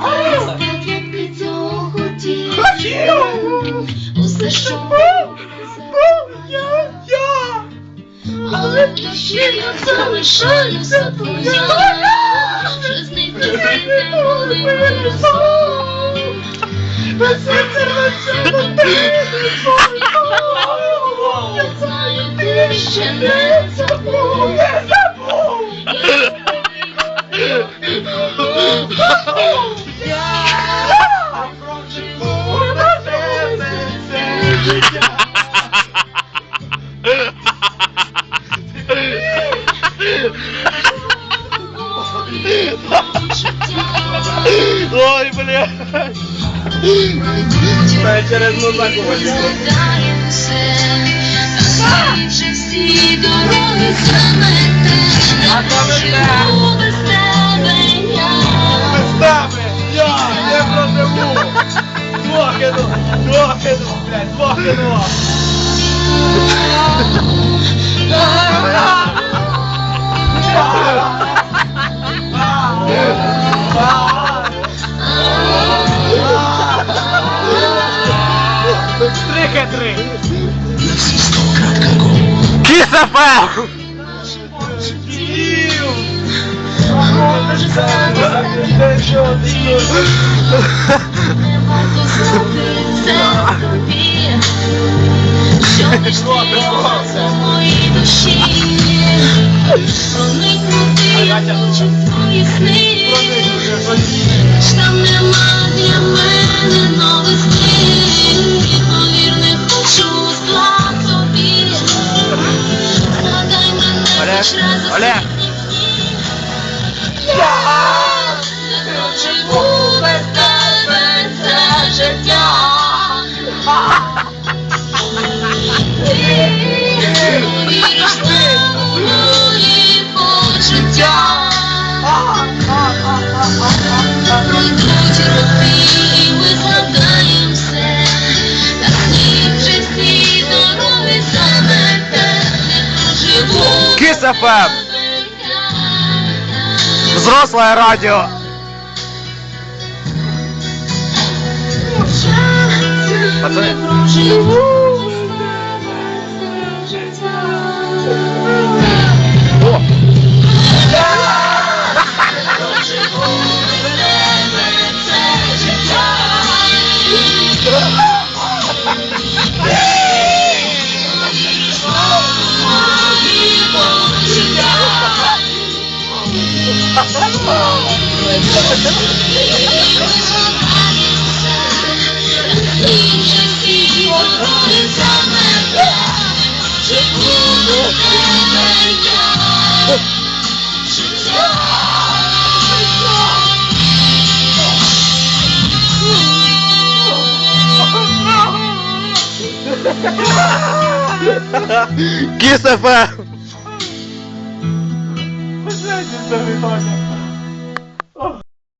Так як ти цього хотів. Усе, що Був я, я! але ти ще я залишаюся світи, коли ми разом. На серце рветься, на тебе Я знаю, ще не забув. Ой, бля. Та через музику Вже всі дороги замете, А то не живу без тебе я. Без тебе я. Двохи ну, двохи ну, блядь, двохи ну. Три три. Кісафе! Не варто знати це тобі, що між ти в душі, проникнути твої сни, Олег. Не проживу без тебе це життя. Kiss FM. Взрослое радио. Пацани. Que safado! just so funny.